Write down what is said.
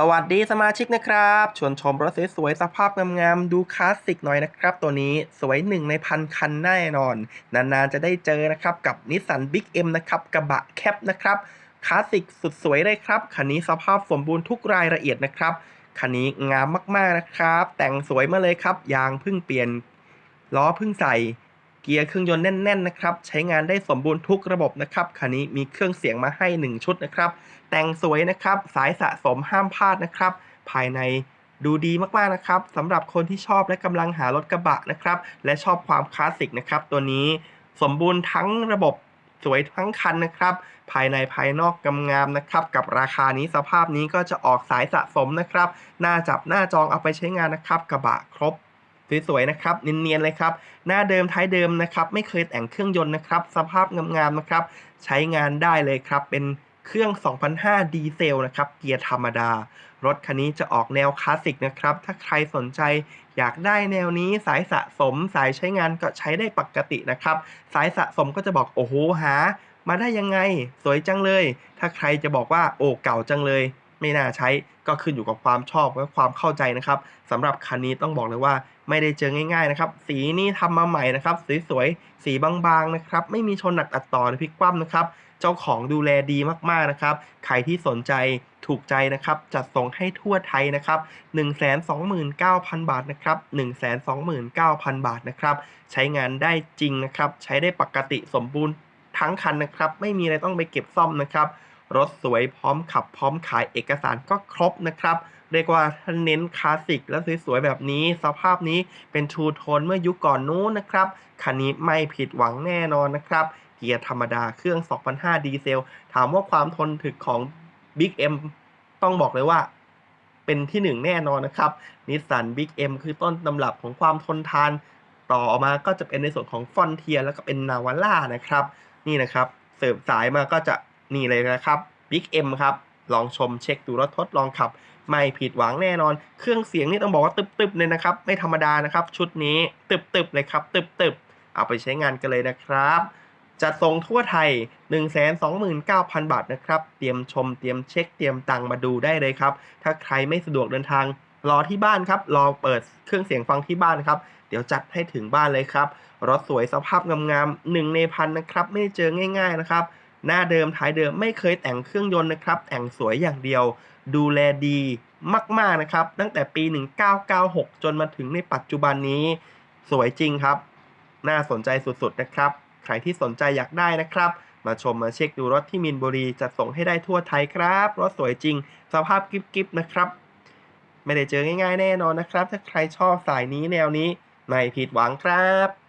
สวัสดีสมาชิกนะครับ ชวนชมรถสวยๆสภาพงามๆดูคลาสสิกหน่อยนะครับ ตัวนี้สวยหนึ่งในพันคันแน่นอน นานๆจะได้เจอนะครับ กับนิสสันบิ๊กเอ็มนะครับ กระบะแคปนะครับคลาสสิกสุดสวยเลยครับคันนี้สภาพสมบูรณ์ทุกรายละเอียดนะครับคันนี้งามมากๆนะครับ แต่งสวยมาเลยครับยางเพิ่งเปลี่ยนล้อเพิ่งใส่ กียร์เครื่องยนต์แน่นๆนะครับ ใช้งานได้สมบูรณ์ทุกระบบนะครับ คันนี้มีเครื่องเสียงมาให้ 1 ชุดนะครับ แต่งสวยนะครับ สายสะสมห้ามพลาดนะครับ ภายในดูดีมากๆนะครับสำหรับคนที่ชอบและกำลังหารถกระบะนะครับ และชอบความคลาสสิกนะครับ ตัวนี้สมบูรณ์ทั้งระบบสวยทั้งคันนะครับ ภายในภายนอกกำงามนะครับ กับราคานี้สภาพนี้ก็จะออกสายสะสมนะครับน้าจับหน้าจองเอาไปใช้งานนะครับ กระบะครบ สวยๆนะครับเนียนๆเลยครับหน้าเดิมท้ายเดิมนะครับ ไม่เคยแต่งเครื่องยนต์นะครับ สภาพงามๆนะครับ ใช้งานได้เลยครับ เป็นเครื่อง 2005 ดีเซลนะครับ เกียร์ธรรมดา รถคันนี้จะออกแนวคลาสสิกนะครับ ถ้าใครสนใจอยากได้แนวนี้สายสะสมสายใช้งานก็ใช้ได้ปกตินะครับ สายสะสมก็จะบอกโอ้โหหา มาได้ยังไง สวยจังเลย ถ้าใครจะบอกว่าโอ้เก่าจังเลย ไม่น่าใช้ก็ขึ้นอยู่กับความชอบและความเข้าใจนะครับสำหรับคันนี้ต้องบอกเลยว่า ไม่ได้เจอง่ายๆนะครับสีนี่ทำมาใหม่นะครับสวยๆสีบางๆนะครับไม่มีชนหนักตัดต่อหรือพลิกคว่ำนะครับเจ้าของดูแลดีมากๆนะครับใครที่สนใจถูกใจนะครับจัดส่งให้ทั่วไทยนะครับ129,000 บาทนะครับ129,000 บาทนะครับใช้งานได้จริงนะครับใช้ได้ปกติสมบูรณ์ทั้งคันนะครับ ไม่มีอะไรต้องไปเก็บซ่อมนะครับ รถสวยพร้อมขับพร้อมขายเอกสารก็ครบนะครับ เรียกว่าถ้าเน้นคลาสสิกและสวยๆแบบนี้ สภาพนี้เป็นทูโทนเมื่อยุคก่อนนู้นนะครับ คันนี้ไม่ผิดหวังแน่นอนนะครับ เกียร์ธรรมดาเครื่อง 2005 ดีเซล ถามว่าความทนถึกของ Big M ต้องบอกเลยว่าเป็นที่หนึ่งแน่นอนนะครับนิสสัน Big M คือต้นตำรับของความทนทาน ต่อออกมาก็จะเป็นในส่วนของฟอนเทียแล้วก็เป็นนาวาร่านะครับ นี่นะครับ เสิร์ฟสายมาก็จะ นี่เลยนะครับ Big M ครับ ลองชมเช็คดูรถทดลองขับ ไม่ผิดหวังแน่นอน เครื่องเสียงนี่ต้องบอกว่าตึบๆเลยนะครับ ไม่ธรรมดานะครับ ชุดนี้ตึบๆเลยครับตึบๆ เอาไปใช้งานกันเลยนะครับจัดส่งทั่วไทย 129,000 บาทนะครับ เตรียมชม เตรียมเช็ค เตรียมตังค์มาดูได้เลยครับ ถ้าใครไม่สะดวกเดินทาง รอที่บ้านครับ รอเปิดเครื่องเสียงฟังที่บ้านครับ เดี๋ยวจัดให้ถึงบ้านเลยครับ รถสวยสภาพงามๆหนึ่งในพันนะครับ ไม่เจอง่าย ๆนะครับ หน้าเดิมท้ายเดิมไม่เคยแต่งเครื่องยนต์นะครับ แต่งสวยอย่างเดียว ดูแลดีมาก ๆ นะครับ ตั้งแต่ปี 1996 จนมาถึงในปัจจุบันนี้ สวยจริงครับ น่าสนใจสุด ๆ นะครับ ใครที่สนใจอยากได้นะครับ มาชมมาเช็คดูรถที่มินบุรีจัดส่งให้ได้ทั่วไทยครับ รถสวยจริง สภาพกิ๊บๆนะครับ ไม่ได้เจอง่าย ๆ แน่นอนนะครับ ถ้าใครชอบสายนี้แนวนี้ไม่ผิดหวังครับ